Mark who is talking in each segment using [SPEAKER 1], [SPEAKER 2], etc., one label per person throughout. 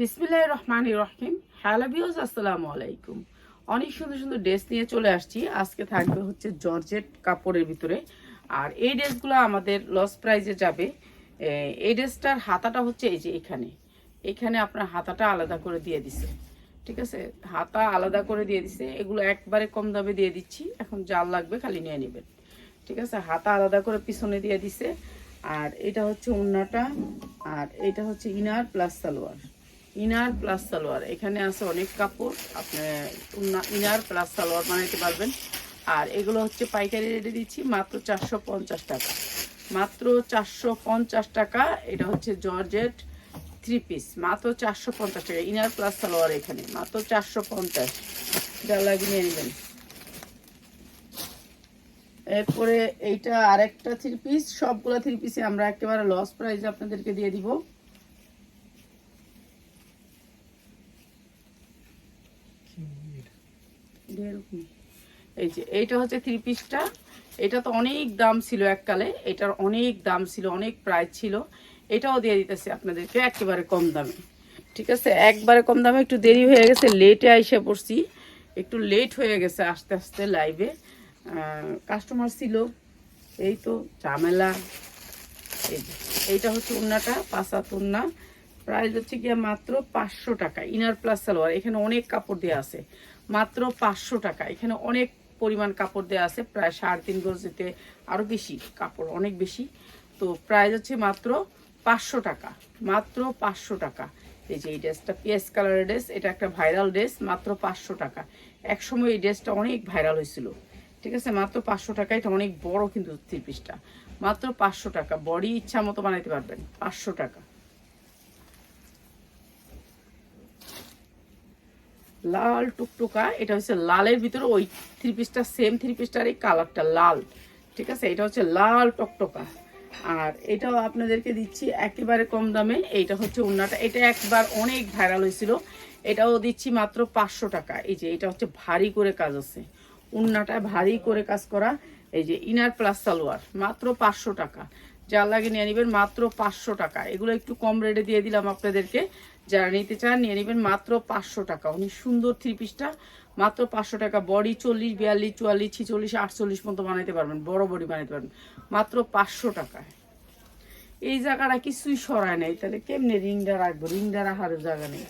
[SPEAKER 1] বিসমিল্লাহ রহমান রহিম। হ্যালো বিওজ আসসালামু আলাইকুম। অনেক সুন্দর সুন্দর ড্রেস নিয়ে চলে আসছি। আজকে থাকবে হচ্ছে জর্জেট কাপড়ের ভিতরে। আর এই ড্রেসগুলো আমাদের লস প্রাইজে যাবে। এই ড্রেসটার হাতাটা হচ্ছে এই যে এখানে। এখানে আপনার হাতাটা আলাদা করে দিয়ে দিছে। ঠিক আছে? হাতা আলাদা করে দিয়ে দিছে। এগুলো একবারে কম দামে দিয়ে দিচ্ছি। এখন জাল লাগবে খালি নিয়ে নেবেন। ঠিক আছে? হাতা আলাদা করে পিছনে দিয়ে দিছে। আর এটা হচ্ছে উন্নাটা আর এটা হচ্ছে inner plus salwar. Inner plus salwar. এখানে আছে অনেক কাপড়, আপনি ইনার প্লাস সালোয়ার বানাইতে পারবেন। আর এগুলো হচ্ছে পাইকারি রেটে দিচ্ছি, মাত্র চারশো পঞ্চাশ টাকা। মাত্র চারশো পঞ্চাশ টাকা, এটা হচ্ছে জর্জেট থ্রি পিস মাত্র চারশো পঞ্চাশ টাকা, ইনার প্লাস সালোয়ার এখানে। মাত্র চারশো পঞ্চাশ। যা লাগিয়ে নেবেন। এরপরে এইটা আরেকটা থ্রি পিস সবগুলো থ্রি পিসে আমরা একেবারে লস প্রাইস আপনাদেরকে দিয়ে দিব। এরকম। এই যে, এইটা হচ্ছে থ্রি পিসটা এটা তো অনেক দাম ছিল এককালে। এটার অনেক দাম ছিল, অনেক প্রাইস ছিল। এটাও দিয়ে দিতেছে আপনাদেরকে একেবারে কম দামে। ঠিক আছে? একবারে কম দামে একটু দেরি হয়ে গেছে লেটে আইসে পড়ছি। একটু লেট হয়ে গেছে আস্তে আস্তে লাইভে কাস্টমার ছিল। এই তো, ঝামেলা। এই এইটা হচ্ছে উন্নাটা পাঁচাত উন্না প্রাইস হচ্ছে গিয়ে মাত্র পাঁচশো টাকা। ইনার প্লাস সালোয়ার এখানে অনেক কাপড় দেওয়া আছে। মাত্র পাঁচশো টাকা। এখানে অনেক পরিমাণ কাপড় দেওয়া আছে, প্রায় সাড়ে তিন গজেতে আরও বেশি কাপড়, অনেক বেশি। তো প্রাইস হচ্ছে মাত্র পাঁচশো টাকা, মাত্র পাঁচশো টাকা। এই যে এই ড্রেসটা, পিএস কালারের ড্রেস, এটা একটা ভাইরাল ড্রেস, মাত্র পাঁচশো টাকা। একসময় এই ড্রেসটা অনেক ভাইরাল হয়েছিল, ঠিক আছে? মাত্র পাঁচশো টাকা, এটা অনেক বড় কিন্তু থ্রি পিসটা মাত্র পাঁচশো টাকা, বডি ইচ্ছা মতো বানাইতে পারবেন, পাঁচশো টাকা। লাল টুকটুকা, এটা হচ্ছে লালের ভিতরে ওই থ্রি পিসটা সেম থ্রি পিসটার এই কালারটা লাল, ঠিক আছে? এটা হচ্ছে লাল টকটকা। আর এটাও আপনাদেরকে দিচ্ছি একেবারে কম দামে, এইটা হচ্ছে উন্নাটা এটা একবার অনেক ভাইরাল হয়েছিল। এটাও দিচ্ছি মাত্র পাঁচশো টাকা। এই যে, এটা হচ্ছে ভারী করে কাজ আছে। উন্নাটা ভারী করে কাজ করা, এই যে ইনার প্লাস সালোয়ার, মাত্র পাঁচশো টাকা। যার লাগে নিয়ে নেবেন মাত্র পাঁচশো টাকা। এগুলো একটু কম রেটে দিয়ে দিলাম আপনাদেরকে। যারা নিতে চান, নিয়ে নেবেন মাত্র পাঁচশো টাকা। অনেক সুন্দর থ্রি পিসটা মাত্র পাঁচশো টাকা। বডি চল্লিশ, বিয়াল্লিশ, চুয়াল্লিশ, ছিচল্লিশ, আটচল্লিশ মতো বানাইতে পারবেন, বড় বডি বানাইতে পারবেন। মাত্র পাঁচশো টাকায়। এই জায়গাটা কিছুই সরায় নাই। তাহলে কেমনে রিংটা রাখব? রিংটা রাখার জায়গা নেই।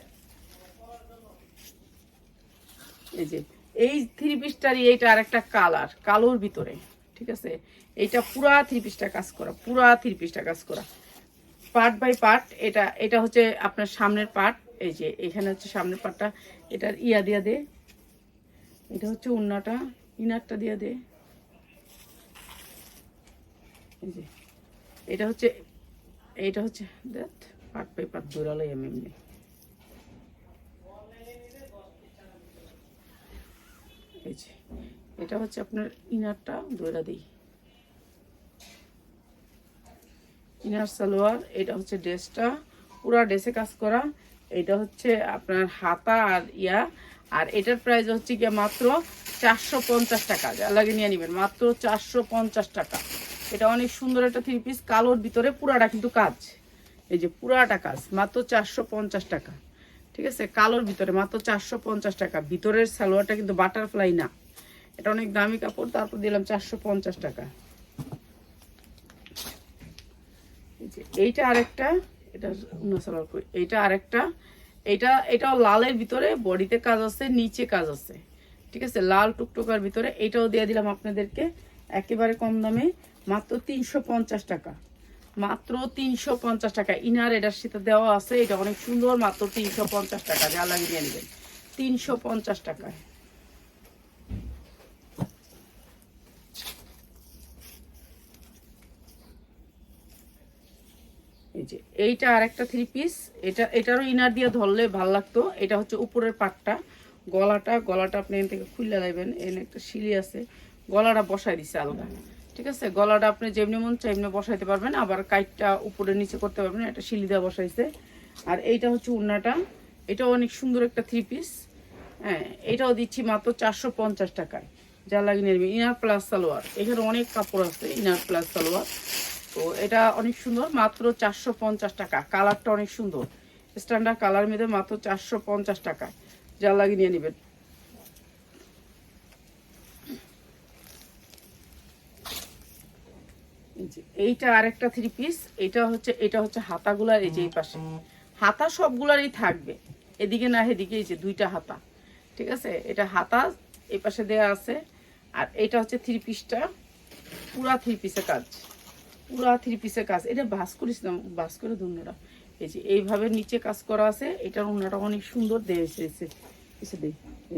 [SPEAKER 1] এই যে, এই থ্রি পিসটারই এইটা আরেকটা কালার কালোর ভিতরে। ঠিক আছে? এইটা পুরা থ্রি পিসটা কাজ করা, পুরা থ্রি পিসটা কাজ করা। পার্ট বাই পার্ট এটা এটা হচ্ছে আপনার সামনের পার্ট এই যে এখানে হচ্ছে সামনের পার্টটা এটার ইয়া দিয়া দে, এটা হচ্ছে উন্নাটা, ইনারটা দিয়া দে, এই যে, এটা হচ্ছে এইটা হচ্ছে দেখ পার্ট বাই পার্ট দৌড়ালাই আমি এমনি। এই যে, এটা হচ্ছে আপনার ইনারটা দৌড়া দিই ইনার সালোয়ার, এটা হচ্ছে ড্রেসটা। পুরা ড্রেসে কাজ করা। এটা হচ্ছে আপনার হাতা আর ইয়া। আর এটার প্রাইস হচ্ছে গিয়ে মাত্র চারশো পঞ্চাশ টাকা। যা লাগে নিয়ে নেবেন। মাত্র চারশো পঞ্চাশ টাকা। এটা অনেক সুন্দর একটা থ্রি পিস কালোর ভিতরে পুরাটা কিন্তু কাজ। এই যে পুরাটা কাজ। মাত্র চারশো পঞ্চাশ টাকা। ঠিক আছে? কালোর ভিতরে মাত্র চারশো পঞ্চাশ টাকা। ভিতরের সালোয়ারটা কিন্তু বাটারফ্লাই না। এটা অনেক দামি কাপড়। তারপর দিলাম চারশো পঞ্চাশ টাকা এই যে এইটা আরেকটা, এটা সালোয়ার কই, এইটা আরেকটা এটা এটাও লালের ভিতরে, বডিতে কাজ আছে, নিচে কাজ আছে, ঠিক আছে? লাল টুকটুকার ভিতরে, এটাও দিয়ে দিলাম আপনাদেরকে, একেবারে কম দামে, মাত্র তিনশো পঞ্চাশ টাকা, মাত্র তিনশো পঞ্চাশ টাকা। ইনার এটার সাথে দেওয়া আছে, এটা অনেক সুন্দর, মাত্র তিনশো পঞ্চাশ টাকা, যা লাগিয়ে নেবেন। তিনশো পঞ্চাশ টাকায়। এই যে, এইটা আর একটা থ্রি পিস এটা, এটারও ইনার দিয়ে ধরলে ভালো লাগতো। এটা হচ্ছে উপরের পাটটা। গলাটা গলাটা আপনি এখান থেকে খুলে দেবেন এখানে একটা শিলি আছে। গলাটা বসাই দিছে আলগা। ঠিক আছে? গলাটা আপনি যেমনি মন চাই এমনি বসাইতে পারবেন। আবার কাইটটা উপরে নিচে করতে পারবেন। একটা শিলি দেওয়া বসাইছে। আর এইটা হচ্ছে উন্নাটা। এটাও অনেক সুন্দর একটা থ্রি পিস হ্যাঁ এটাও দিচ্ছি মাত্র চারশো পঞ্চাশ টাকায়। যা লাগিয়ে নেবে ইনার প্লাস সালোয়ার। এখানে অনেক কাপড় আছে ইনার প্লাস সালোয়ার। তো এটা অনেক সুন্দর, মাত্র চারশো পঞ্চাশ টাকা। কালারটা অনেক সুন্দর। স্ট্যান্ডার্ড কালার মধ্যে মাত্র চারশো পঞ্চাশ টাকায় যা লাগে নিয়ে নেবেন। এইটা আরেকটা থ্রি পিস এটা হচ্ছে এটা হচ্ছে হাতাগুলার এই যে এই পাশে। হাতা সবগুলারই থাকবে। এদিকে না, এদিকে এই যে দুইটা হাতা। ঠিক আছে? এটা হাতা এই পাশে দেয়া আছে। আর এটা হচ্ছে থ্রি পিসটা পুরা থ্রি পিসের কাজ। পুরা থ্রি পিসের কাজ। এটা বাস করিস না, বাস করে দুর্নটা এই যে, এইভাবে নিচে কাজ করা আছে, এটার উন্নাটা অনেক সুন্দর দিয়েছে এসে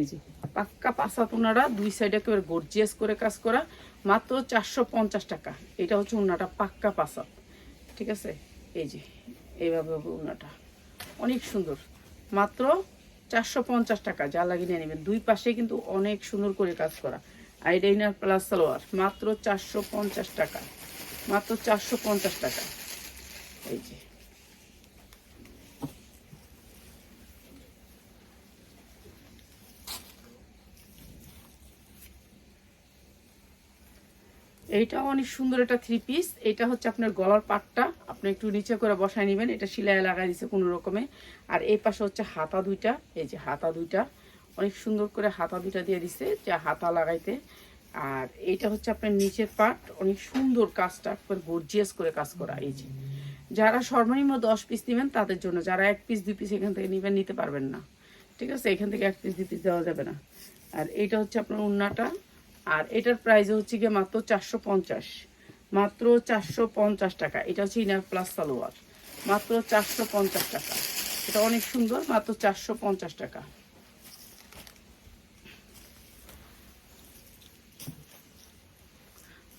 [SPEAKER 1] এই যে। পাক্কা পাঁচা উন্নাটা দুই সাইডে একেবারে গর্জিয়াস করে কাজ করা, মাত্র চারশো পঞ্চাশ টাকা। এটা হচ্ছে উন্নাটা পাক্কা পাঁচা ঠিক আছে? এই যে, এইভাবে হবে অনেক সুন্দর। মাত্র চারশো পঞ্চাশ টাকা, যা লাগিয়ে নিয়ে নেবেন। দুই পাশে কিন্তু অনেক সুন্দর করে কাজ করা। আইডাইনার প্লাস সালোয়ার, মাত্র চারশো পঞ্চাশ টাকা। মাত্র চারশো পঞ্চাশ টাকা। এই যে। এইটা অনেক সুন্দর একটা থ্রি পিস এটা হচ্ছে আপনার গলার পাটটা। আপনি একটু নিচে করে বসায় নেবেন। এটা সিলাই লাগাই দিছে কোনো রকমে। আর এই পাশে হচ্ছে হাতা দুইটা। এই যে হাতা দুইটা। অনেক সুন্দর করে হাতা দুইটা দিয়ে দিছে। যা হাতা লাগাইতে আর এটা হচ্ছে আপনার নিচের পার্ট অনেক সুন্দর কাজটা একবার গর্জিয়াস করে কাজ করা। এই যে, যারা সর্বনিম্ন দশ পিস নেবেন, তাদের জন্য যারা এক পিস দুই পিস এখান থেকে নেবেন, নিতে পারবেন না। ঠিক আছে? এখান থেকে এক পিস দুই পিস দেওয়া যাবে না। আর এটা হচ্ছে আপনার উন্নাটা। আর এটার প্রাইস হচ্ছে গিয়ে মাত্র চারশো পঞ্চাশ। মাত্র চারশো পঞ্চাশ টাকা। এটা হচ্ছে ইনার প্লাস সালোয়ার। মাত্র চারশো পঞ্চাশ টাকা। এটা অনেক সুন্দর। মাত্র চারশো পঞ্চাশ টাকা।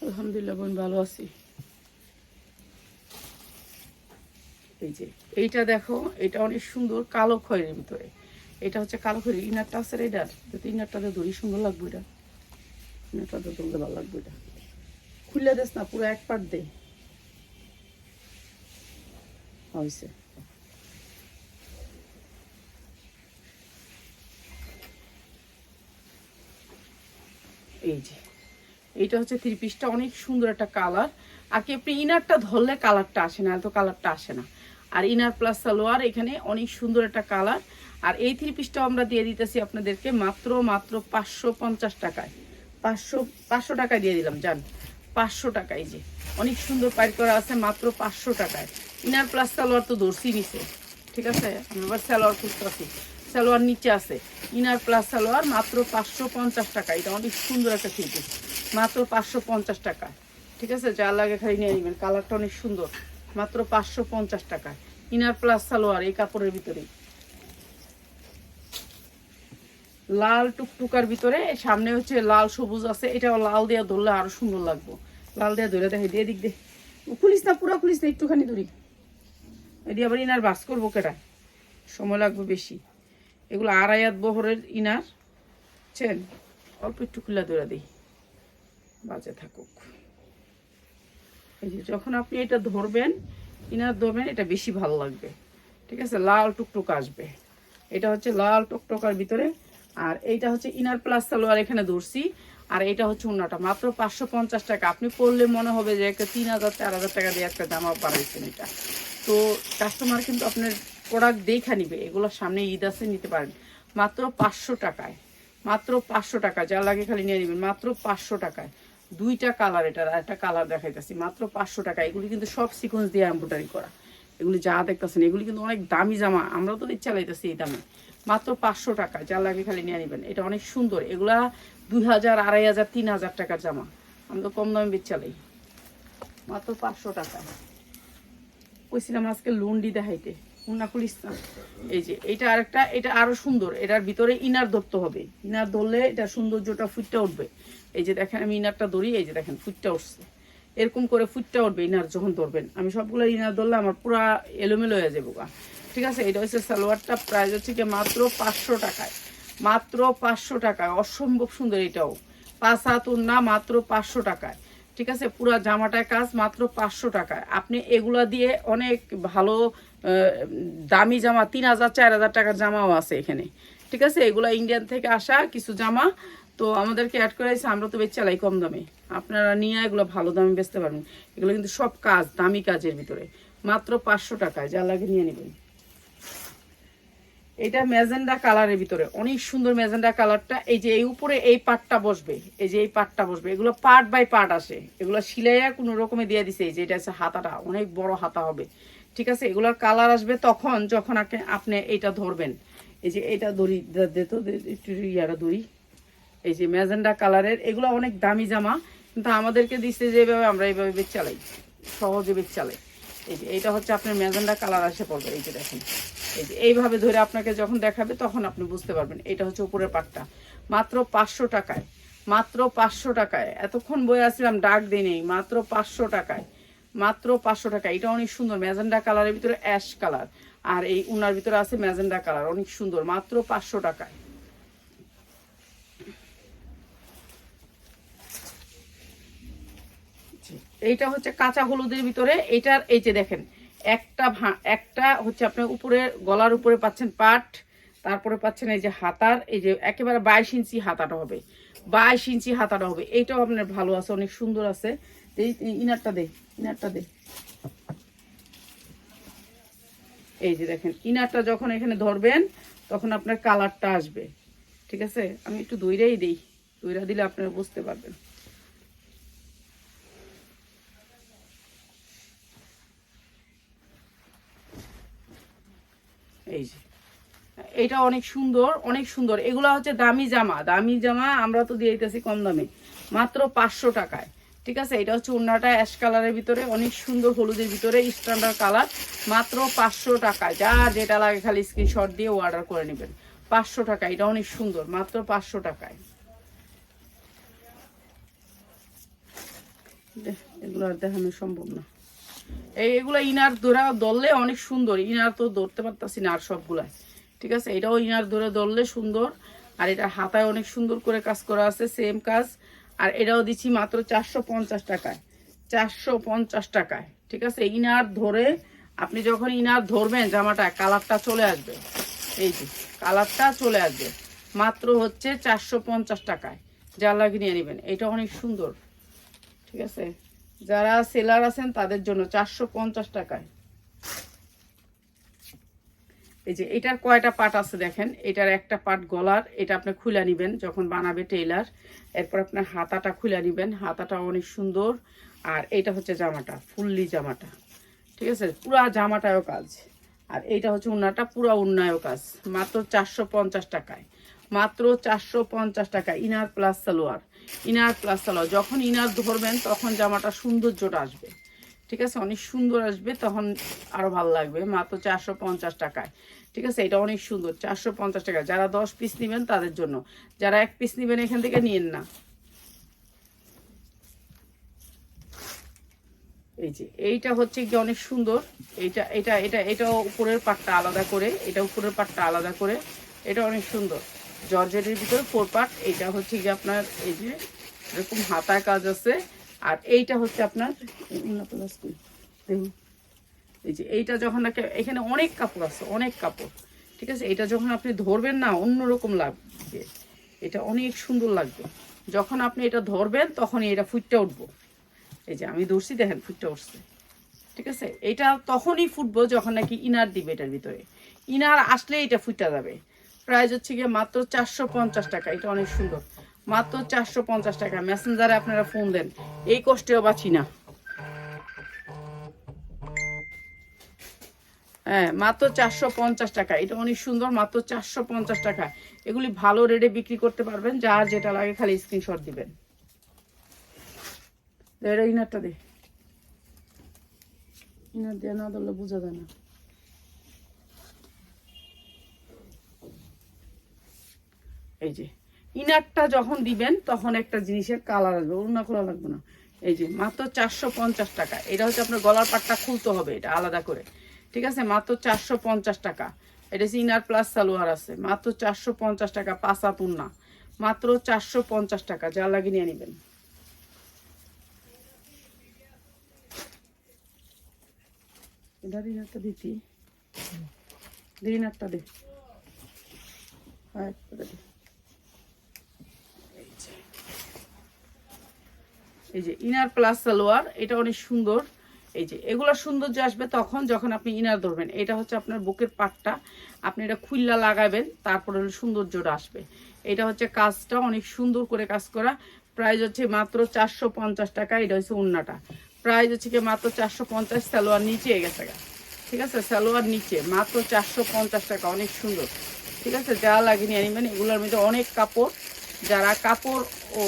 [SPEAKER 1] আলহামদুলিল্লাহ, বোন, ভালো আছি। এই যে, এইটা দেখো, এটা অনেক সুন্দর কালো খয়ের ভিতরে। এটা হচ্ছে কালো খয়ের, ইনারটা আছে এটার। যদি ইনারটাতে ধরি, সুন্দর লাগবে এটা। ইনারটাতে ধরলে ভালো লাগবে এটা। খুলে দেস না, পুরো এক পাট দে। হয়েছে। এই যে। এইটা হচ্ছে থ্রি পিসটা অনেক সুন্দর একটা কালার আর কি, আপনি ইনারটা ধরলে কালারটা আসে না, এত কালারটা আসে না। আর ইনার প্লাস সালোয়ার, এখানে অনেক সুন্দর একটা কালার আর এই থ্রি পিসটাও আমরা দিয়ে দিতেছি আপনাদেরকে মাত্র মাত্র পাঁচশো পঞ্চাশ টাকায়। পাঁচশো পাঁচশো টাকায় দিয়ে দিলাম, জান। পাঁচশো টাকায় যে। অনেক সুন্দর পাইট করা আছে, মাত্র পাঁচশো টাকায়। ইনার প্লাস সালোয়ার তো দর্শি নিছে ঠিক আছে? আবার সালোয়ার খুঁজতেছি। সালোয়ার নিচে আছে। ইনার প্লাস সালোয়ার, মাত্র পাঁচশো পঞ্চাশ টাকা এটা অনেক সুন্দর একটা থ্রি পিস মাত্র পাঁচশো পঞ্চাশ টাকা। ঠিক আছে? যা লাগে খালি নিয়ে নেবেন। কালারটা অনেক সুন্দর। মাত্র পাঁচশো পঞ্চাশ টাকা। ইনার প্লাস সালোয়ার এই কাপড়ের ভিতরে। লাল টুকটুকার ভিতরে। সামনে হচ্ছে লাল সবুজ আছে। এটাও লাল দেওয়া ধরলে আরও সুন্দর লাগবো। লাল দেওয়া ধরে দেখে দিয়ে দিক দে খুলিস না, পুরো খুলিস না, একটুখানি ধরি। এটি আবার ইনার বাস করব কেটা সময় লাগবে বেশি। এগুলো আড়াই বহরের ইনার। বুঝছেন অল্প একটু খুলে ধরে দিই। বাজে থাকুক। এই যে যখন আপনি এটা ধরবেন, ইনার ধরবেন এটা বেশি ভালো লাগবে। ঠিক আছে? লাল টুকটুক আসবে। এটা হচ্ছে লাল টুকটুকার ভিতরে, আর এইটা হচ্ছে ইনার প্লাস সালোয়ার এখানে ধরছি, আর এটা হচ্ছে উন্নাটা। মাত্র পাঁচশো পঞ্চাশ টাকা। আপনি পড়লে মনে হবে যে একটা তিন হাজার, চার হাজার টাকা দিয়ে একটা জামা বাড়াইছেন এটা। তো কাস্টমার কিন্তু আপনার প্রোডাক্ট দেখা নিবে। এগুলো সামনে ঈদ আছে, নিতে পারেন। মাত্র পাঁচশো টাকায়। মাত্র পাঁচশো টাকা যা লাগে খালি নিয়ে নেবেন। মাত্র পাঁচশো টাকায়। দুইটা কালার এটার একটা কালার দেখাইতেছি, মাত্র পাঁচশো টাকা। এগুলি কিন্তু সব সিকোয়েন্স দিয়ে এম্ব্রয়ডারি করা। এগুলি যা দেখতেছেন, এগুলি কিন্তু অনেক দামি জামা। আমরা তো চালাইতেছি এই দামে। মাত্র পাঁচশো টাকা যা লাগে খালি নিয়ে নেবেন। এটা অনেক সুন্দর। এগুলা দুই হাজার, আড়াই হাজার, তিন হাজার টাকার জামা। আমরা কম দামে বেচ চালাই মাত্র পাঁচশো টাকা। কইছিলাম আজকে লুন্ডি দেখাইতে। উন্না খুলিস না এই যে, এটা আরেকটা, এটা আরও সুন্দর। এটার ভিতরে ইনার ধরতে হবে। ইনার ধরলে এটা সৌন্দর্যটা ফুটটা উঠবে। এই যে দেখেন, আমি ইনারটা ধরি, এই যে দেখেন, ফুটটা উঠছে। এরকম করে ফুটটা উঠবে ইনার যখন ধরবেন। আমি সবগুলো ইনার ধরলে আমার পুরা এলোমেলো হয়ে যাব গা। ঠিক আছে? এটা হচ্ছে সালোয়ারটা, প্রাইস হচ্ছে কি মাত্র পাঁচশো টাকায়। মাত্র পাঁচশো টাকা অসম্ভব সুন্দর এটাও। পাঁচ হাত না মাত্র পাঁচশো টাকায়। ঠিক আছে? পুরো জামাটায় কাজ মাত্র পাঁচশো টাকায়। আপনি এগুলা দিয়ে অনেক ভালো দামি জামা, তিন হাজার, চার হাজার টাকার জামাও আছে এখানে। ঠিক আছে? এগুলা ইন্ডিয়ান থেকে আসা কিছু জামা। তো আমাদেরকে অ্যাড করাইছে আমরা তো বেচ চালাই কম দামে। আপনারা নিয়ে এগুলো ভালো দামে বেচতে পারবেন। এগুলো কিন্তু সব কাজ, দামি কাজের ভিতরে। মাত্র পাঁচশো টাকায় যা লাগে নিয়ে নেবেন। এটা ম্যাজেন্ডা কালারের ভিতরে। অনেক সুন্দর ম্যাজেন্ডা কালারটা। এই যে এই উপরে এই পাটটা বসবে, এই যে এই পাটটা বসবে, এগুলো পার্ট বাই পার্ট আসে। এগুলো সিলাইয়া কোনো রকমে দিয়ে দিছে, এই যে এটা আছে হাতাটা। অনেক বড় হাতা হবে। ঠিক আছে? এগুলোর কালার আসবে তখন যখন আপনি- আপনি এটা ধরবেন। এই যে এটা দড়ি একটু ইয়ারা দড়ি এই যে ম্যাজেন্ডা কালারের, এগুলো অনেক দামি জামা, কিন্তু আমাদেরকে দিচ্ছে যেভাবে আমরা এইভাবে বেচ চালাই, সহজে বেচ চালাই। এই যে এইটা হচ্ছে আপনার ম্যাজেন্ডা কালার আসে পড়বে এই যে দেখেন। এই যে এইভাবে ধরে আপনাকে যখন দেখাবে তখন আপনি বুঝতে পারবেন, এটা হচ্ছে উপরের পাটটা। মাত্র পাঁচশো টাকায়, মাত্র পাঁচশো টাকায়। এতক্ষণ বয়ে আসছিলাম, ডাক দিই নেই, মাত্র পাঁচশো টাকায়, মাত্র পাঁচশো টাকা এটা অনেক সুন্দর, ম্যাজেন্ডা কালারের ভিতরে অ্যাশ কালার। আর এই উনার ভিতরে আছে ম্যাজেন্ডা কালার, অনেক সুন্দর, মাত্র পাঁচশো টাকায়। এইটা হচ্ছে কাঁচা হলুদের ভিতরে এটার এই যে দেখেন, একটা একটা হচ্ছে আপনার উপরে, গলার উপরে পাচ্ছেন পাট, তারপরে পাচ্ছেন এই যে হাতার, এই যে একেবারে বাইশ ইঞ্চি হাতাটা হবে, বাইশ ইঞ্চি হাতাটা হবে, এইটাও আপনার ভালো আছে, অনেক সুন্দর আছে। এই ইনারটা দে ইনারটা দে এই যে দেখেন, ইনারটা যখন এখানে ধরবেন, তখন আপনার কালারটা আসবে, ঠিক আছে? আমি একটু দইরাই দিই, দইরা দিলে আপনারা বুঝতে পারবেন। এই যে, এটা অনেক সুন্দর অনেক সুন্দর। এগুলো হচ্ছে দামি জামা। দামি জামা আমরা তো দিয়ে দিতেছি কম দামে। মাত্র পাঁচশো টাকায়। ঠিক আছে? এটা হচ্ছে উন্নাটা অ্যাশ কালারের ভিতরে, অনেক সুন্দর হলুদের ভিতরে স্ট্যান্ডার্ড কালার মাত্র পাঁচশো টাকায়। যা যেটা লাগে খালি স্ক্রিনশট দিয়ে অর্ডার করে নেবেন। পাঁচশো টাকা এটা অনেক সুন্দর। মাত্র পাঁচশো টাকায়। এগুলো আর দেখানো সম্ভব না। এই এগুলো ইনার ধরা ধরলে অনেক সুন্দর। ইনার তো ধরতে পারতাছি না আর সবগুলা ঠিক আছে? এটাও ইনার ধরে ধরলে সুন্দর। আর এটা হাতায় অনেক সুন্দর করে কাজ করা আছে সেম কাজ। আর এটাও দিচ্ছি মাত্র চারশো পঞ্চাশ টাকায়। চারশো পঞ্চাশ টাকায়। ঠিক আছে? ইনার ধরে আপনি যখন ইনার ধরবেন জামাটা, কালারটা চলে আসবে। এই যে, কালারটা চলে আসবে। মাত্র হচ্ছে চারশো পঞ্চাশ টাকায়। যা লাগিয়ে নিয়ে নেবেন। এটা অনেক সুন্দর। ঠিক আছে? যারা সেলার আছেন, তাদের জন্য চারশো পঞ্চাশ টাকায়। এই যে এটার কয়টা পার্ট আছে দেখেন? এটার একটা পার্ট গলার, এটা আপনি খুলে নিবেন যখন বানাবে টেইলার এরপর আপনার হাতাটা খুলে নিবেন, হাতাটা অনেক সুন্দর। আর এটা হচ্ছে জামাটা, ফুললি জামাটা। ঠিক আছে? পুরা জামাটায়ও কাজ। আর এইটা হচ্ছে উন্নাটা পুরা উন্নায়ও কাজ। মাত্র চারশো পঞ্চাশ টাকায়। মাত্র চারশো পঞ্চাশ টাকা, inner plus salwar. Inner plus salwar. যখন ইনার ধরবেন, তখন জামাটা সৌন্দর্যটা আসবে। ঠিক আছে? অনেক সুন্দর আসবে, তখন আরও ভালো লাগবে। মাত্র চারশো পঞ্চাশ টাকায়। ঠিক আছে? এটা অনেক সুন্দর। চারশো পঞ্চাশ টাকা। যারা দশ পিস নেবেন, তাদের জন্য। যারা এক পিস নেবেন, এখান থেকে নিয়েন না। এই যে, এইটা হচ্ছে কি অনেক সুন্দর। এইটা, এটা এটা এটা উপরের পাটটা আলাদা করে। এটা উপরের পাটটা আলাদা করে। এটা অনেক সুন্দর। জর্জেটের ভিতরে ফোর পার্ট এটা হচ্ছে কি আপনার এই যে এরকম হাতায় কাজ আছে, আর এইটা হচ্ছে আপনার এই যে এইটা যখন এখানে অনেক কাপড় আছে, অনেক কাপড়, ঠিক আছে? এটা যখন আপনি ধরবেন না, অন্যরকম লাগবে, এটা অনেক সুন্দর লাগবে। যখন আপনি এটা ধরবেন, তখনই এটা ফুটটা উঠবো। এই যে আমি ধরছি, দেখেন ফুটটা উঠছে, ঠিক আছে? এটা তখনই ফুটবো যখন নাকি ইনার দিবে এটার ভিতরে। ইনার আসলে এটা ফুটা যাবে। প্রাইস হচ্ছে গিয়ে মাত্র চারশো পঞ্চাশ টাকা। এটা অনেক সুন্দর। মাত্র চারশো পঞ্চাশ টাকা। মেসেঞ্জারে আপনারা ফোন দেন। এই কষ্টেও বাঁচি না। হ্যাঁ মাত্র চারশো পঞ্চাশ টাকা। এটা অনেক সুন্দর, মাত্র চারশো পঞ্চাশ টাকা। এগুলি ভালো রেটে বিক্রি করতে পারবেন। যার যেটা লাগে খালি স্ক্রিনশট দিবেন। এটা ইনারটা দে। ইনার দিয়ে না ধরলে বোঝা যায় না। এই যে, ইনারটা যখন দিবেন, তখন একটা জিনিসের কালার আসবে অন্য খোলা লাগবে না। এই যে, মাত্র চারশো পঞ্চাশ টাকা। এটা হচ্ছে আপনার গলার পাটটা খুলতে হবে, এটা আলাদা করে। ঠিক আছে? মাত্র চারশো পঞ্চাশ টাকা। এটা হচ্ছে ইনার প্লাস সালোয়ার আছে। মাত্র চারশো পঞ্চাশ টাকা পাঁচা তুন্না মাত্র চারশো পঞ্চাশ টাকা যা লাগিয়ে নিয়ে নেবেন। ইনারটা দিতি দে। ইনারটা দে। হ্যাঁ এই যে- এই যে ইনার প্লাস সালোয়ার এটা অনেক সুন্দর। এই যে এগুলোর সৌন্দর্য আসবে তখন যখন আপনি ইনার ধরবেন। এটা হচ্ছে আপনার বুকের পাটটা। আপনি এটা খুল্লা লাগাবেন, তারপরে হলো সৌন্দর্যটা আসবে। এটা হচ্ছে কাজটা অনেক সুন্দর করে কাজ করা। প্রাইস হচ্ছে মাত্র চারশো পঞ্চাশ টাকা, এটা হচ্ছে উন্নাটা প্রাইস হচ্ছে কি মাত্র চারশো পঞ্চাশ, সালোয়ার নিচে গেছে। ঠিক আছে? সালোয়ার নিচে, মাত্র চারশো পঞ্চাশ টাকা, অনেক সুন্দর। ঠিক আছে? যা লাগে নিয়ে এগুলোর মধ্যে অনেক কাপড়। যারা কাপড় ও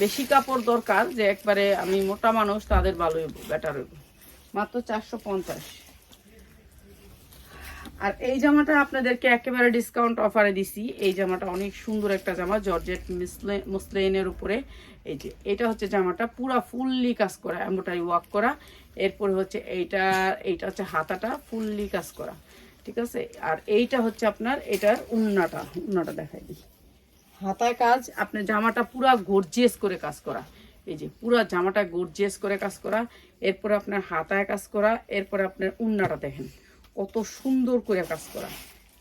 [SPEAKER 1] বেশি কাপড় দরকার যে একবারে আমি মোটা মানুষ, তাদের ভালো হইব বেটার হইব। মাত্র চারশো পঞ্চাশ। আর এই জামাটা আপনাদেরকে একেবারে ডিসকাউন্ট অফারে দিছি। এই জামাটা অনেক সুন্দর একটা জামা জর্জেট মুসলেনের উপরে। এই যে, এটা হচ্ছে জামাটা, পুরা ফুললি কাজ করা এম্বোটারি ওয়ার্ক করা। এরপরে হচ্ছে এইটা এইটা হচ্ছে হাতাটা ফুললি কাজ করা। ঠিক আছে? আর এইটা হচ্ছে আপনার, এটার উন্নাটা উন্নাটা দেখাই দিই। হাতায় কাজ আপনার জামাটা পুরা গর্জিয়াস করে কাজ করা। এই যে পুরা জামাটা গর্জিয়াস করে কাজ করা, এরপরে আপনার হাতায় কাজ করা, এরপরে আপনার উন্নাটা দেখেন, কত সুন্দর করে কাজ করা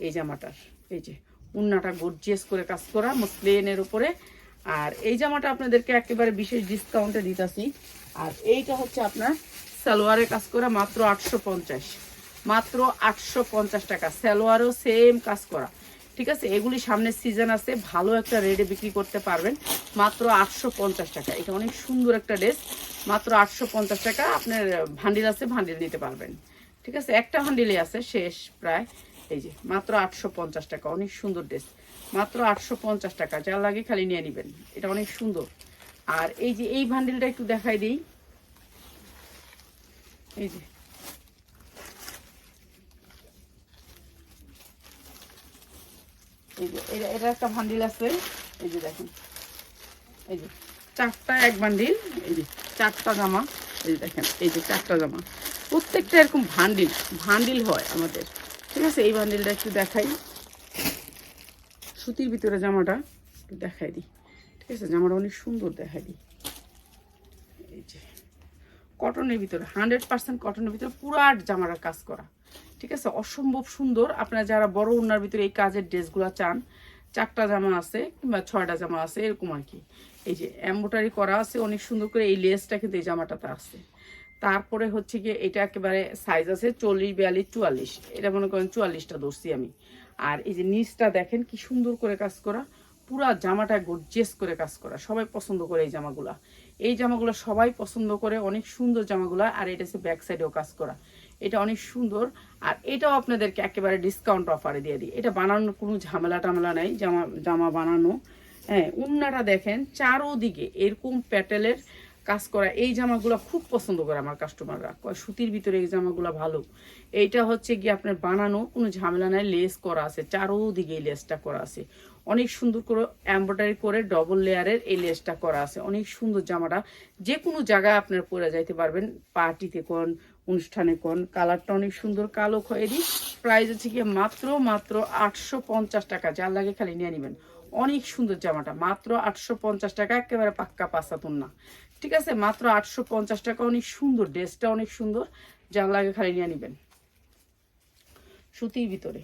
[SPEAKER 1] এই জামাটার। এই যে উন্নাটা গর্জিয়াস করে কাজ করা, মুসলিনের উপরে। আর এই জামাটা আপনাদেরকে একেবারে বিশেষ ডিসকাউন্টে দিতেছি। আর এইটা হচ্ছে আপনার সালোয়ারে কাজ করা, মাত্র আটশো পঞ্চাশ। মাত্র আটশো পঞ্চাশ টাকা, সালোয়ারও সেম কাজ করা। ঠিক আছে? এগুলি সামনের সিজন আছে, ভালো একটা রেটে বিক্রি করতে পারবেন। মাত্র আটশো পঞ্চাশ টাকা। এটা অনেক সুন্দর একটা ড্রেস মাত্র আটশো পঞ্চাশ টাকা আপনার ভান্ডিল আছে, ভান্ডিল নিতে পারবেন। ঠিক আছে? একটা ভান্ডিলে আছে, শেষ প্রায়। এই যে, মাত্র আটশো পঞ্চাশ টাকা। অনেক সুন্দর ড্রেস মাত্র আটশো পঞ্চাশ টাকা। যা লাগে খালি নিয়ে নেবেন। এটা অনেক সুন্দর। আর এই যে, এই ভান্ডিলটা একটু দেখাই দিই। এই যে এই যে, এটা এটা একটা ভান্ডিল আছে। এই যে দেখেন। এই যে, চারটা এক বান্ডিল এই যে, চারটা জামা। এই যে দেখেন, এই যে চারটা জামা। প্রত্যেকটা এরকম ভান্ডিল ভান্ডিল হয় আমাদের। ঠিক আছে? এই ভান্ডিলটা একটু দেখাই। সুতির ভিতরে জামাটা একটু দেখাই দিই। ঠিক আছে? জামাটা অনেক সুন্দর দেখাই দিই। এই যে কটনের ভিতরে হান্ড্রেড পার্সেন্ট কটনের ভিতরে পুরো আট জামার কাজ করা। ঠিক আছে, অসম্ভব সুন্দর। আপনারা যারা বড় ওনার ভিতরে এই কাজের ড্রেসগুলো চান, চারটা জামা আছে কিংবা ছয়টা জামা আছে, এরকম আর কি। এই যে এম্বোটারি করা আছে, অনেক সুন্দর করে এই লেসটা কিন্তু এই জামাটাতে আছে। তারপরে হচ্ছে গিয়ে এটা একেবারে সাইজ আছে চল্লিশ, বিয়াল্লিশ, চুয়াল্লিশ। এটা মনে করেন চুয়াল্লিশটা ধরছি আমি। আর এই যে নিচটা দেখেন কি সুন্দর করে কাজ করা। পুরা জামাটা গর্জেস করে কাজ করা। সবাই পছন্দ করে এই জামাগুলা। এই জামাগুলো সবাই পছন্দ করে, অনেক সুন্দর জামাগুলা। আর এটা হচ্ছে ব্যাক সাইডেও কাজ করা। এটা অনেক সুন্দর। আর এটাও আপনাদেরকে একেবারে ডিসকাউন্ট অফারে দিয়ে দিই। এটা বানানোর কোনো ঝামেলা টামেলা নেই, জামা জামা বানানো। হ্যাঁ উন্নাটা দেখেন, চারোদিকে এরকম প্যাটেলের কাজ করা। এই জামাগুলো খুব পছন্দ করে আমার কাস্টমাররা সুতির ভিতরে এই জামাগুলো ভালো। এইটা হচ্ছে কি আপনার বানানো, কোনো ঝামেলা নাই লেস করা আছে, চারোদিকে এই লেসটা করা আছে। অনেক সুন্দর করে এম্ব্রয়ডারি করে ডবল লেয়ারের এই লেসটা করা আছে। অনেক সুন্দর জামাটা। যে কোনো জায়গায় আপনার পরে যাইতে পারবেন পার্টিতে কোন অনুষ্ঠানে কোন কালারটা অনেক সুন্দর কালো খয়েরি। প্রাইস হচ্ছে গিয়ে মাত্র মাত্র আটশো পঞ্চাশ টাকা। যার লাগে খালি নিয়ে নেবেন। অনেক সুন্দর জামাটা। মাত্র আটশো পঞ্চাশ টাকা একেবারে পাক্কা পাসাতুন না ঠিক আছে? মাত্র আটশো পঞ্চাশ টাকা। অনেক সুন্দর। ড্রেসটা অনেক সুন্দর। যার লাগে খালি নিয়ে নেবেন। সুতির ভিতরে।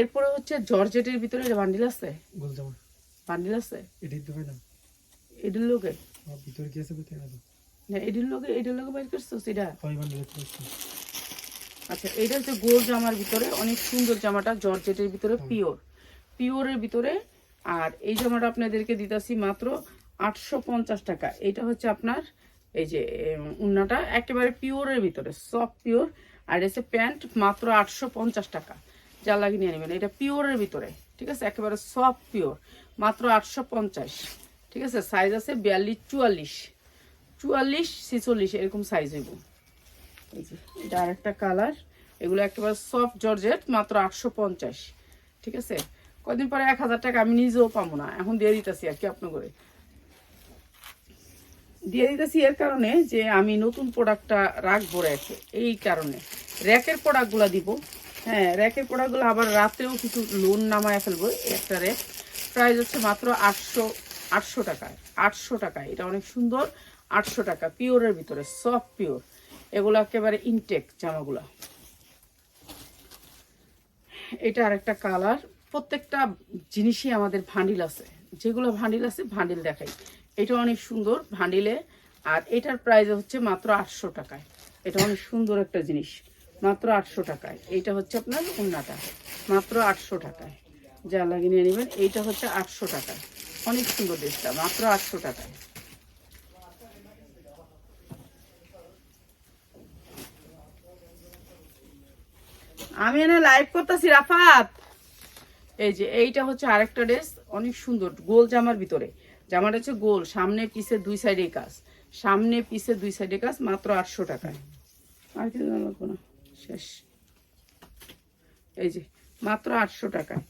[SPEAKER 1] এরপরে হচ্ছে জর্জেটের ভিতরে বান্ডিল আছে? বান্ডিল আছে?
[SPEAKER 2] এটির তো
[SPEAKER 1] লোকে
[SPEAKER 2] কি আছে কোথায় না
[SPEAKER 1] না এডির লোকে এডির লোকে বাইর করছ সেটা? আচ্ছা এটা হচ্ছে গোল জামার ভিতরে অনেক সুন্দর জামাটা জর্জেটের ভিতরে পিওর। পিওরের ভিতরে আর এই জামাটা আপনাদেরকে দিতেছি মাত্র আটশো পঞ্চাশ টাকা। এটা হচ্ছে আপনার এই যে উন্নাটা একেবারে পিওরের ভিতরে সফট পিওর আর এসে প্যান্ট মাত্র আটশো পঞ্চাশ টাকা। যা লাগিয়ে নিয়ে নেবেন এটা পিওরের ভিতরে ঠিক আছে? একেবারে সফট পিওর মাত্র আটশো পঞ্চাশ। ঠিক আছে? সাইজ আছে বিয়াল্লিশ, চুয়াল্লিশ। চুয়াল্লিশ, ছেচল্লিশ, এরকম সাইজ হইব। এটা আরেকটা কালার এগুলো একেবারে সফট জর্জেট, মাত্র আটশো পঞ্চাশ। ঠিক আছে? কদিন পরে এক হাজার টাকা আমি নিজেও পাবো না। এখন দিয়ে দিতেছি আর কি আপনার করে দিয়ে দিতেছি এর কারণে যে আমি নতুন প্রোডাক্টটা রাখব র্যাকে। এই কারণে। র্যাকের প্রোডাক্টগুলো দিব। হ্যাঁ র্যাকের প্রোডাক্টগুলো আবার রাতেও কিছু লোন নামায় ফেলব। একটা র্যাক। প্রাইস হচ্ছে মাত্র আটশো আটশো টাকায় আটশো টাকায়। এটা অনেক সুন্দর, আটশো টাকা, পিওরের ভিতরে সফট পিওর এগুলো একেবারে ইনটেক জামাগুলো। এটা আরেকটা কালার প্রত্যেকটা জিনিসই আমাদের ভান্ডিল আছে। যেগুলো ভান্ডিল আছে ভান্ডিল দেখাই। এটা অনেক সুন্দর ভান্ডিলে আর এটার প্রাইস হচ্ছে মাত্র আটশো টাকায়। এটা অনেক সুন্দর একটা জিনিস। মাত্র আটশো টাকায়। এইটা হচ্ছে আপনার উন্নাটা মাত্র আটশো টাকায়। যা লাগিয়ে নিয়ে নেবেন। এইটা হচ্ছে আটশো টাকায়। অনেক সুন্দর ড্রেসটা মাত্র আটশো টাকায় আমি এনে লাইভ করতেছি, রাফাত। এই যে, এইটা হচ্ছে আরেকটা ড্রেস অনেক সুন্দর, গোল জামার ভিতরে। জামাটা হচ্ছে গোল, সামনে পিছে দুই সাইডে কাজ। সামনে পিছে দুই সাইডে কাজ, মাত্র আটশো টাকায়। আর কিছু না, শেষ। এই যে, মাত্র আটশো টাকায়।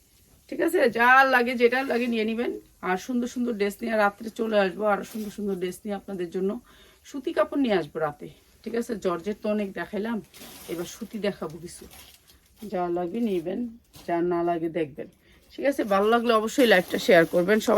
[SPEAKER 1] ঠিক আছে? যা লাগে, যেটা লাগে নিয়ে নেবেন। আর সুন্দর সুন্দর ড্রেস নিয়ে রাত্রে চলে আসব। আর সুন্দর সুন্দর ড্রেস নিয়ে আপনাদের জন্য সুতি কাপড় নিয়ে আসব রাতে। ঠিক আছে? জর্জের তো অনেক দেখাইলাম। এবার সুতি দেখাবো কিছু। যা লাগে নিবেন, যা না লাগে দেখবেন। ঠিক আছে? ভালো লাগলে অবশ্যই লাইভটা শেয়ার করবেন। সবাই